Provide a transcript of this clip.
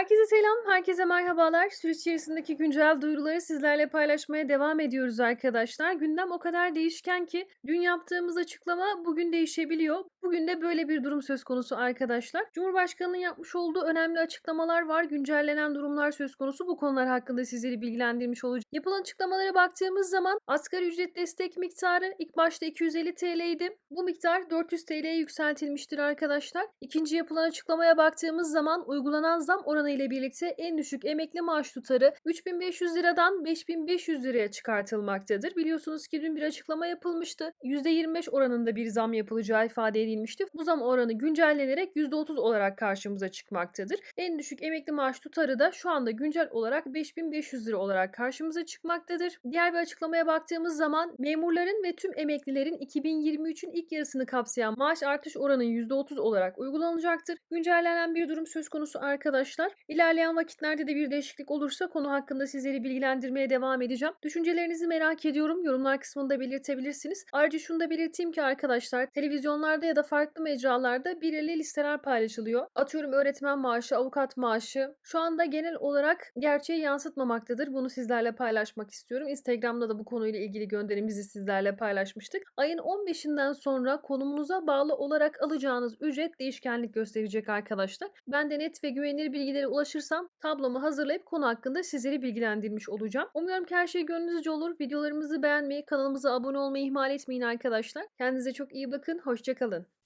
Herkese selam, herkese merhabalar. Süreç içerisindeki güncel duyuruları sizlerle paylaşmaya devam ediyoruz arkadaşlar. Gündem o kadar değişken ki dün yaptığımız açıklama bugün değişebiliyor. Bugün de böyle bir durum söz konusu arkadaşlar. Cumhurbaşkanının yapmış olduğu önemli açıklamalar var. Güncellenen durumlar söz konusu. Bu konular hakkında sizleri bilgilendirmiş olacağım. Yapılan açıklamalara baktığımız zaman asgari ücret destek miktarı ilk başta 250 TL idi. Bu miktar 400 TL'ye yükseltilmiştir arkadaşlar. İkinci yapılan açıklamaya baktığımız zaman uygulanan zam oranı ile birlikte en düşük emekli maaş tutarı 3500 liradan 5500 liraya çıkartılmaktadır. Biliyorsunuz ki dün bir açıklama yapılmıştı. %25 oranında bir zam yapılacağı ifade edilmişti. Bu zam oranı güncellenerek %30 olarak karşımıza çıkmaktadır. En düşük emekli maaş tutarı da şu anda güncel olarak 5500 lira olarak karşımıza çıkmaktadır. Diğer bir açıklamaya baktığımız zaman memurların ve tüm emeklilerin 2023'ün ilk yarısını kapsayan maaş artış oranı %30 olarak uygulanacaktır. Güncellenen bir durum söz konusu arkadaşlar. İlerleyen vakitlerde de bir değişiklik olursa konu hakkında sizleri bilgilendirmeye devam edeceğim. Düşüncelerinizi merak ediyorum. Yorumlar kısmında belirtebilirsiniz. Ayrıca şunu da belirteyim ki arkadaşlar televizyonlarda ya da farklı mecralarda belirli listeler paylaşılıyor. Atıyorum öğretmen maaşı, avukat maaşı. Şu anda genel olarak gerçeği yansıtmamaktadır. Bunu sizlerle paylaşmak istiyorum. Instagram'da da bu konuyla ilgili gönderimizi sizlerle paylaşmıştık. Ayın 15'inden sonra konumunuza bağlı olarak alacağınız ücret değişkenlik gösterecek arkadaşlar. Ben de net ve güvenilir bilgilere ulaşırsam tablomu hazırlayıp konu hakkında sizleri bilgilendirmiş olacağım. Umuyorum ki her şey gönlünüzce olur. Videolarımızı beğenmeyi, kanalımıza abone olmayı ihmal etmeyin arkadaşlar. Kendinize çok iyi bakın. Hoşçakalın.